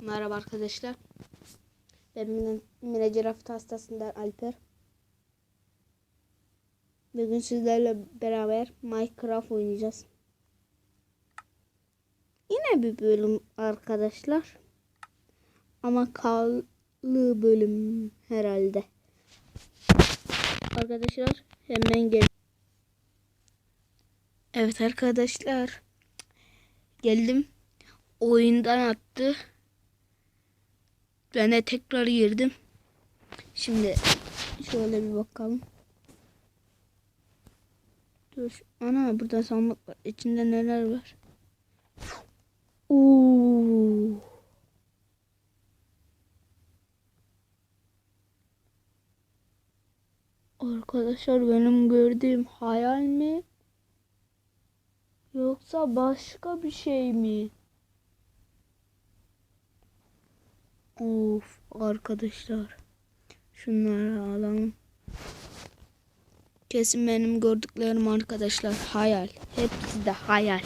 Merhaba arkadaşlar. Ben Mine, Mine Cerrahit hastasından Alper. Bugün sizlerle beraber Minecraft oynayacağız. Yine bir bölüm arkadaşlar. Ama kallı bölüm herhalde. Arkadaşlar hemen gel. Evet arkadaşlar. Geldim. Oyundan attı. Ben de tekrar girdim. Şimdi şöyle bir bakalım. Dur. Ana burada sandık var. İçinde neler var? Oo. Arkadaşlar benim gördüğüm hayal mi? Yoksa başka bir şey mi? Of arkadaşlar. Şunları alalım. Kesin benim gördüklerim arkadaşlar hayal. Hepsi de hayal.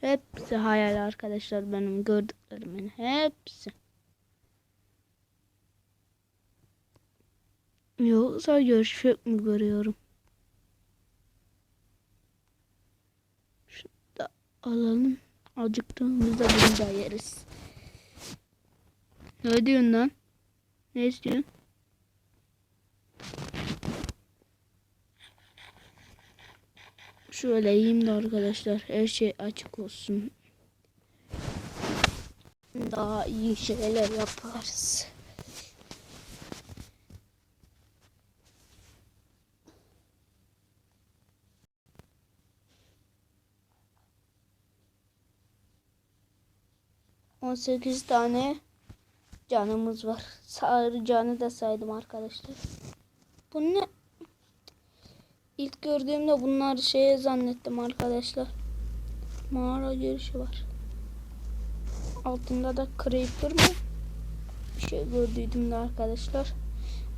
Hepsi hayal arkadaşlar benim gördüklerimin hepsi. Yoksa gerçek mi görüyorum? Şunu da alalım. Acıktığımızda bunu da yeriz. Ne diyorsun lan? Ne istiyorsun? Şöyle yiyeyim de arkadaşlar her şey açık olsun. Daha iyi şeyler yaparız. On sekiz tane canımız var. Sarı canı da saydım arkadaşlar. Bu ne? İlk gördüğümde bunlar şeye zannettim arkadaşlar. Mağara girişi var. Altında da creeper mı? Bir şey gördüydüm de arkadaşlar.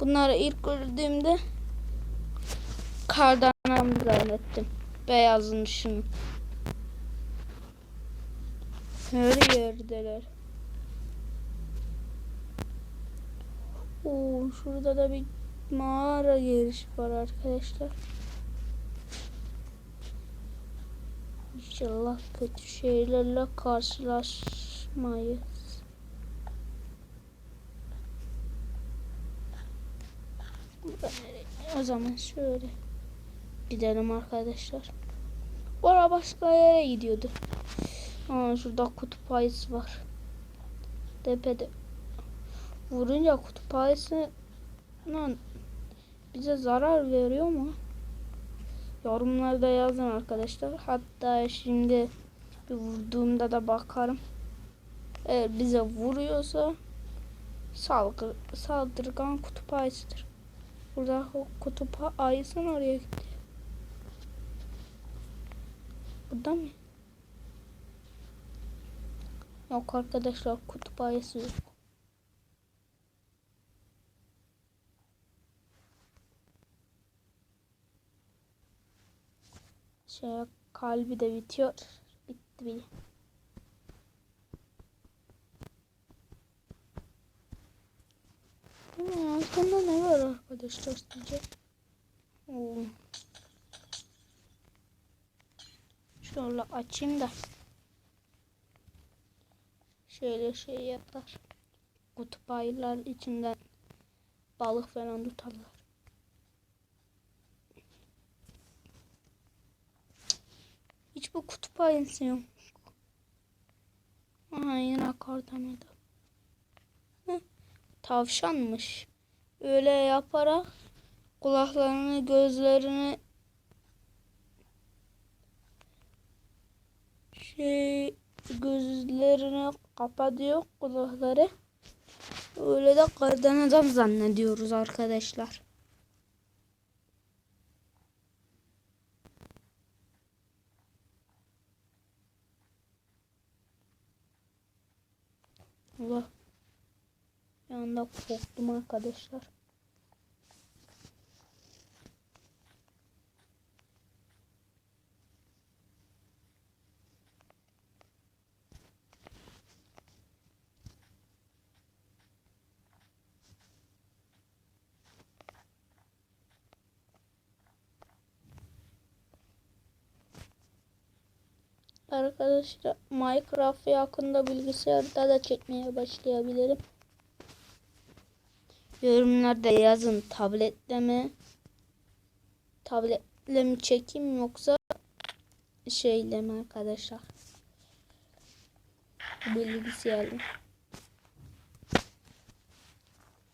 Bunları ilk gördüğümde kardan zannettim. Beyazın şunu. Her yerdeler. Oo, şurada da bir mağara giriş var arkadaşlar. İnşallah kötü şeylerle karşılaşmayız. O zaman şöyle gidelim arkadaşlar. Ora başka yere gidiyordu. Aa, şurada kutup ayısı var. Tepede. Vurunca kutup ayısı lan bize zarar veriyor mu? Yorumlarda yazın arkadaşlar. Hatta şimdi bir vurduğumda da bakarım. Eğer bize vuruyorsa salgı, saldırgan kutup ayısıdır. Burada o kutup ayısın oraya gitti. Burada mı? Yok arkadaşlar kutup ayısı yok. Şey kalbi de bitiyor. Bitti bile. Hmm, altında ne var arkadaşlar sizce? Şöyle açayım da. Şöyle şey yapar. Kutup ayılar içinden balık falan tutarlar. Hiç bu kutup ayısı yok. Aha yine. Heh, Tavşanmış. Öyle yaparak kulaklarını gözlerini şey gözlerini kapatıyor kulakları. Öyle de kardan adam zannediyoruz arkadaşlar. Allah. Bir anda korktum arkadaşlar. Arkadaşlar Minecraft yakında bilgisayarda da çekmeye başlayabilirim. Yorumlarda yazın tabletle mi tabletle mi çekeyim yoksa şeyle mi arkadaşlar? Bilgisayarla.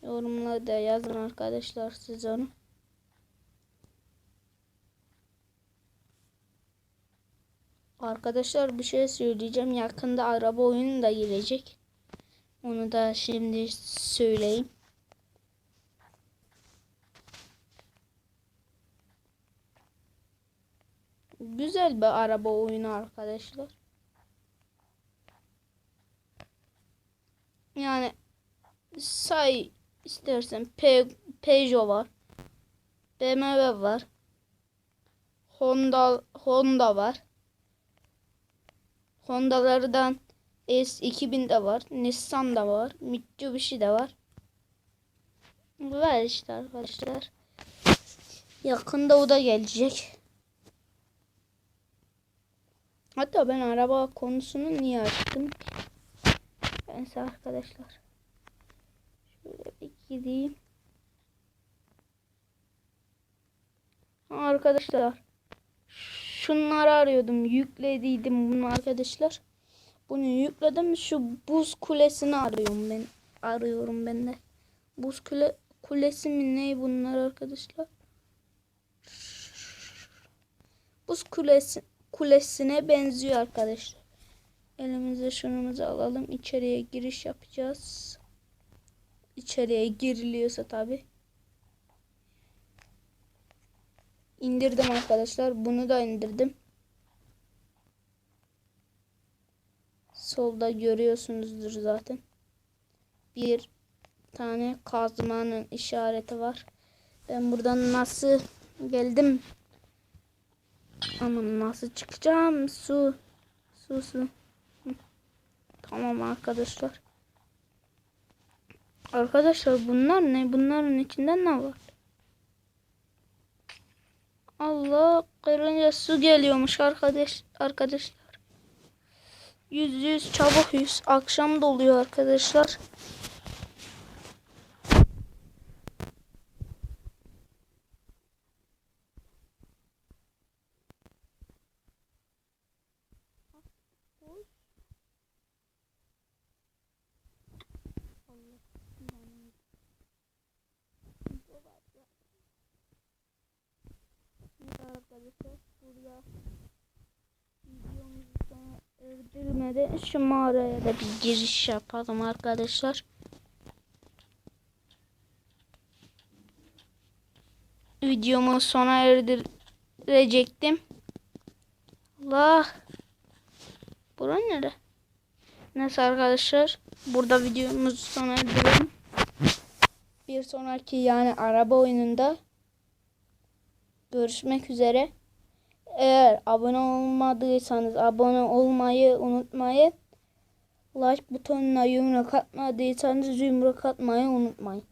Yorumlarda yazın arkadaşlar siz onu. Arkadaşlar bir şey söyleyeceğim. Yakında araba oyunu da girecek. Onu da şimdi söyleyeyim. Güzel bir araba oyunu arkadaşlar. Yani say istersen Pe Peugeot var. BMW var. Honda Honda var. Honda'lardan S2000 de var. Nissan da var. Mitsubishi de var. Var işte arkadaşlar. Yakında o da gelecek. Hatta ben araba konusunu niye açtım? Size arkadaşlar. Şöyle bir gideyim. Arkadaşlar. Şunları arıyordum. Yüklediydim bunu arkadaşlar. Bunu yükledim. Şu buz kulesini arıyorum ben. Arıyorum ben de. Buz kule, kulesi mi ne bunlar arkadaşlar? Buz kulesi kulesine benziyor arkadaşlar. Elimize şunumuzu alalım. İçeriye giriş yapacağız. İçeriye giriliyorsa tabi. İndirdim arkadaşlar. Bunu da indirdim. Solda görüyorsunuzdur zaten. Bir tane kazmanın işareti var. Ben buradan nasıl geldim? Aman nasıl çıkacağım? Su. Su su. Tamam arkadaşlar. Arkadaşlar bunlar ne? Bunların içinde ne var? Allah kırınca su geliyormuş arkadaş arkadaşlar. Yüz yüz çabuk yüz. Akşam doluyor arkadaşlar. Arkadaşlar burada videomuzu sona erdirmeden şu mağaraya da bir giriş yapalım arkadaşlar. Videomu sona erdirecektim. Allah. Bura nere? Neyse arkadaşlar. Burada videomuzu sona erdirelim. Bir sonraki yani araba oyununda görüşmek üzere. Eğer abone olmadıysanız abone olmayı unutmayın. Like butonuna yumruk atmadıysanız yumruk atmayı unutmayın.